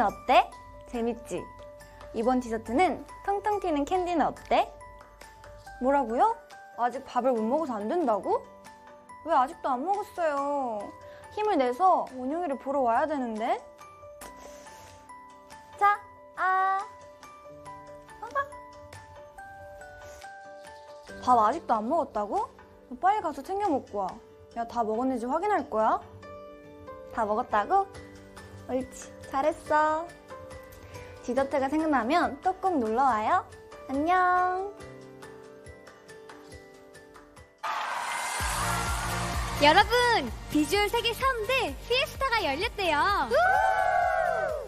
디저트는 어때? 재밌지? 이번 디저트는 텅텅 튀는 캔디는 어때? 뭐라고요? 아직 밥을 못 먹어서 안 된다고? 왜 아직도 안 먹었어요? 힘을 내서 원영이를 보러 와야 되는데. 자, 아. 봐봐. 밥 아직도 안 먹었다고? 빨리 가서 챙겨 먹고 와. 야, 다 먹었는지 확인할 거야. 다 먹었다고? 옳지. 잘했어. 디저트가 생각나면 또 꼭 놀러와요. 안녕. 여러분, 비주얼 세계 3대 피에스타가 열렸대요.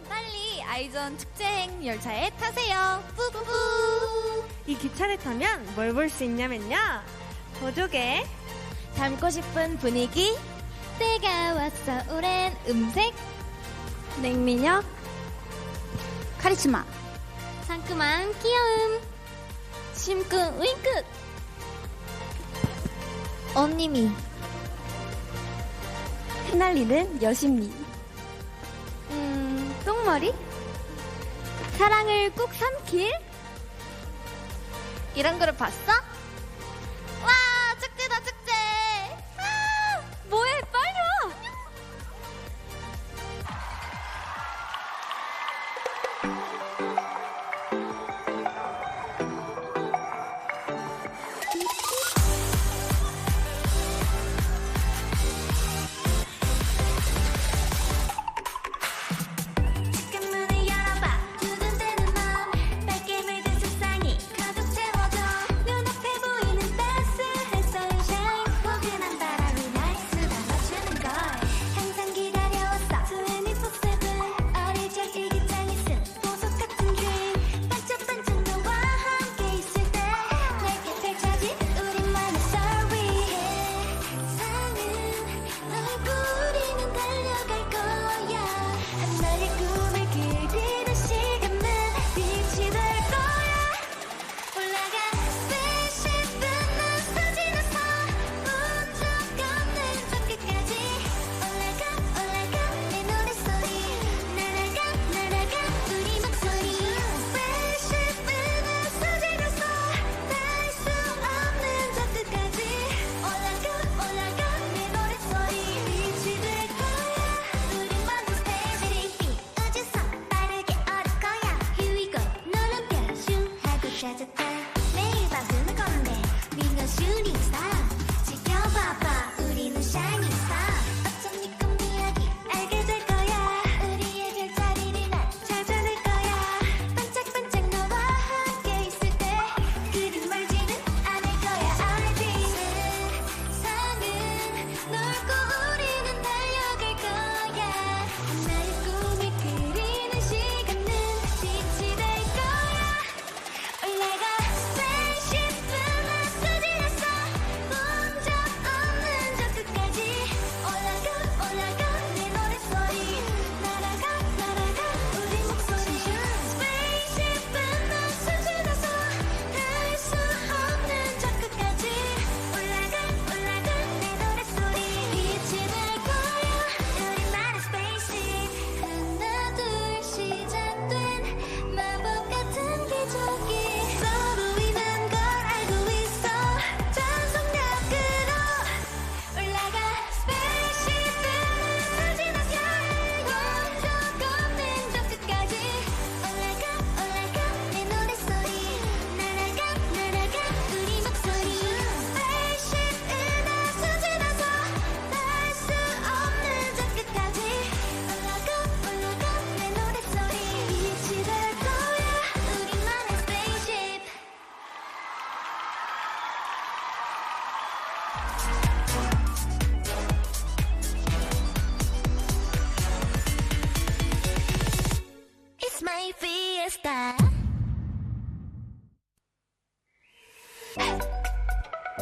빨리 아이존 축제행 열차에 타세요. 뿌뿌뿌. 이 기차를 타면 뭘 볼 수 있냐면요. 보조개, 닮고 싶은 분위기, 때가 왔어 오랜 음색 냉미녀. 카리스마. 상큼한 귀여움. 심쿵 윙크. 언니미. 흩날리는 여심미. 음 똥머리. 사랑을 꾹 삼킬. 이런 거를 봤어?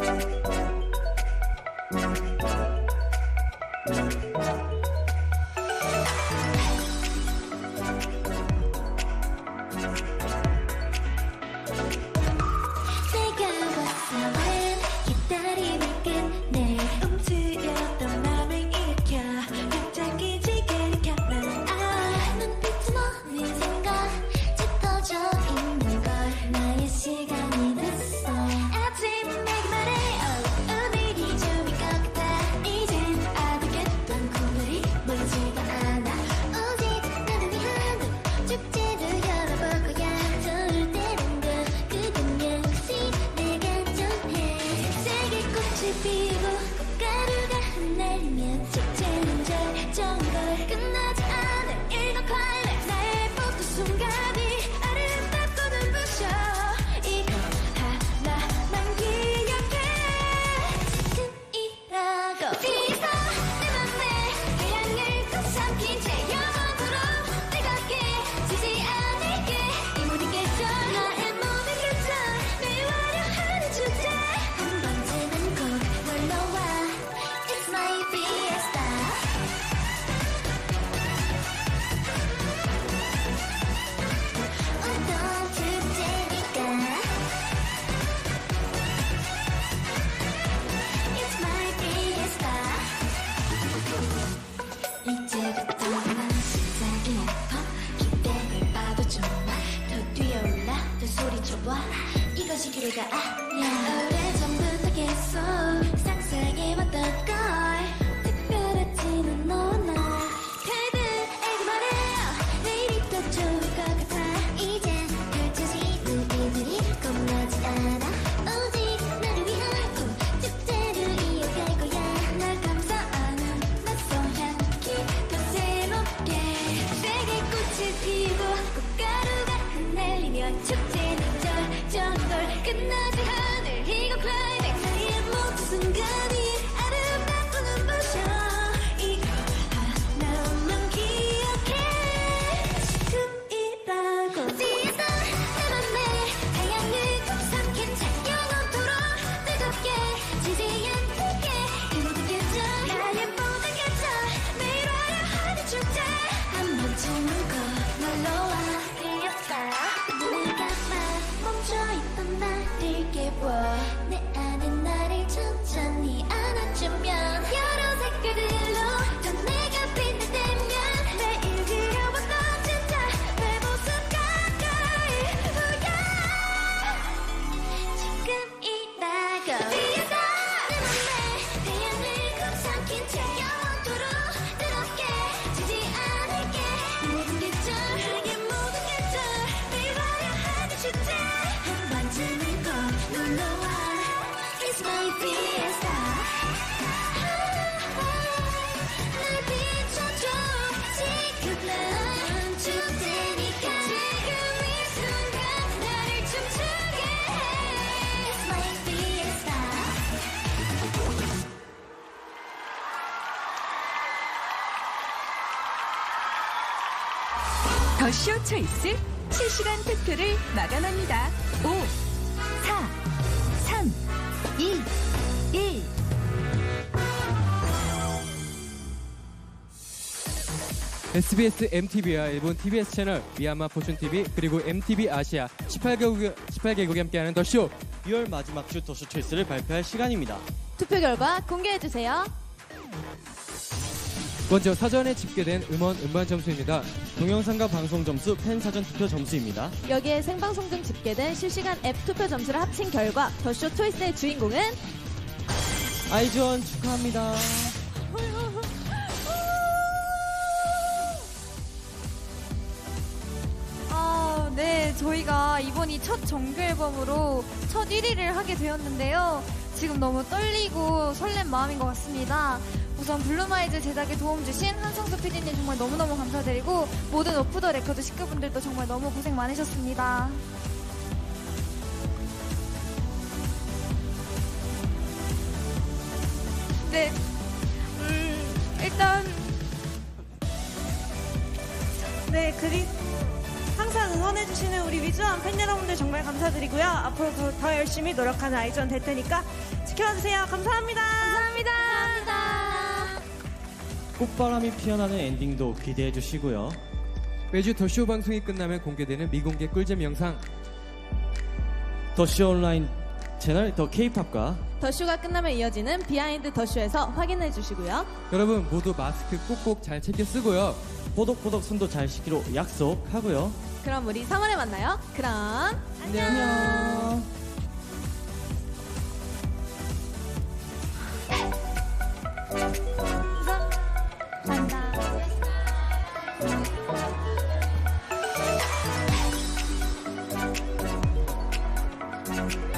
Bye. 더쇼 초이스 실시간 투표를 마감합니다. 5, 4, 3, 2, 1. SBS MTV와 일본 TBS 채널 미얀마 포춘 TV 그리고 MTV 아시아 18개국 18개국이 함께하는 더 쇼. 6월 마지막 주 더쇼 초이스를 발표할 시간입니다. 투표 결과 공개해 주세요. 먼저 사전에 집계된 음원 음반 점수입니다. 동영상과 방송 점수, 팬 사전 투표 점수입니다. 여기에 생방송 중 집계된 실시간 앱 투표 점수를 합친 결과 더쇼 초이스의 주인공은 아이즈원 축하합니다. 아, 네, 저희가 이번이 첫 정규 앨범으로 첫 1위를 하게 되었는데요. 지금 너무 떨리고 설렘 마음인 것 같습니다. 우선 블루마이즈 제작에 도움 주신 한성수 PD님 정말 너무너무 감사드리고 모든 오프 더 레코드 식구분들도 정말 너무 고생 많으셨습니다. 네, 음, 일단 네, 그리 항상 응원해주시는 우리 위즈원 팬 여러분들 정말 감사드리고요. 앞으로 더, 더 열심히 노력하는 아이즈원 될 테니까 지켜주세요. 감사합니다. 감사합니다. 꽃바람이 피어나는 엔딩도 기대해 주시고요. 매주 더쇼 방송이 끝나면 공개되는 미공개 꿀잼 영상. 더쇼 온라인 채널 더 케이팝과 더쇼가 끝나면 이어지는 비하인드 더쇼에서 확인해 주시고요. 여러분 모두 마스크 꼭꼭 잘 챙겨 쓰고요. 보독보독 손도 잘 씻기로 약속하고요. 그럼 우리 3월에 만나요. 그럼 안녕. 뜨거웠어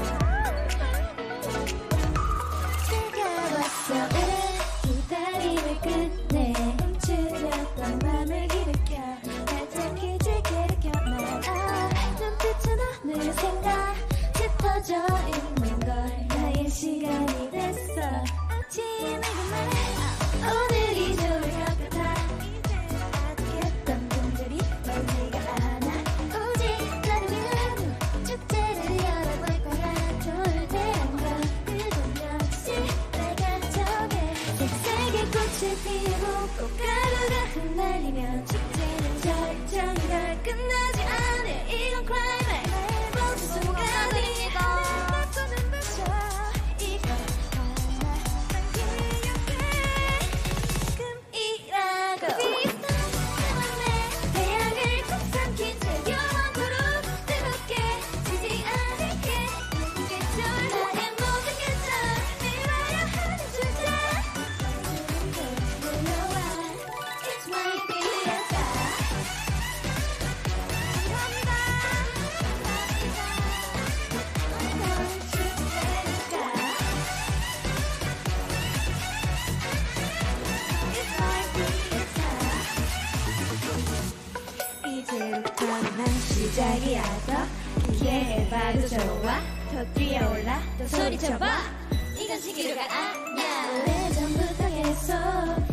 좋아 더 뛰어올라? 더 소리쳐봐. 이건 시기루가. 아니야 오래전부터 계속